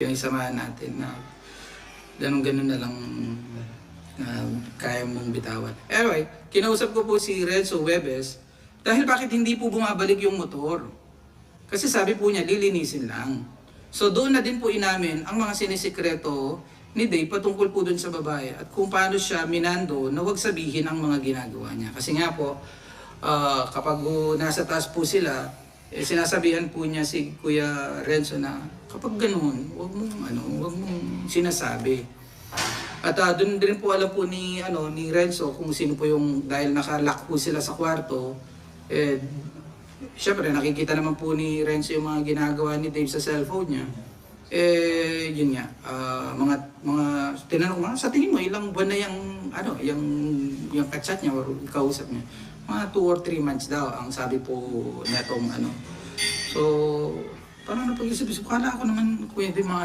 yung isamahan natin na ganun-ganun na lang na kaya mong bitawan. Anyway, kinausap ko po si Renzo Webes dahil bakit hindi po bumabalik yung motor? Kasi sabi po niya, lilinisin lang. So doon na din po inamin ang mga sinisikreto ni Dave patungkol po doon sa babae at kung paano siya minando na huwag sabihin ang mga ginagawa niya. Kasi nga po, ah, kapag uh, nasa taas po sila, eh, sinasabihan po niya si Kuya Renzo na kapag ganun, huwag mong, ano, huwag mong sinasabi. At uh, doon din po alam po ni ano ni Renzo kung sino po yung dahil naka-lock po sila sa kwarto eh syempre nakikita naman po ni Renzo yung mga ginagawa ni Dave sa cellphone niya. Eh yun nga ah, mga mga tinanong ko sa tingin mo ilang buwan na yung ano yung yung kachat niya or kausap niya. Mga 2 or 3 months daw ang sabi po netong ano. So parang napag-isip-isip, kala ko naman di mga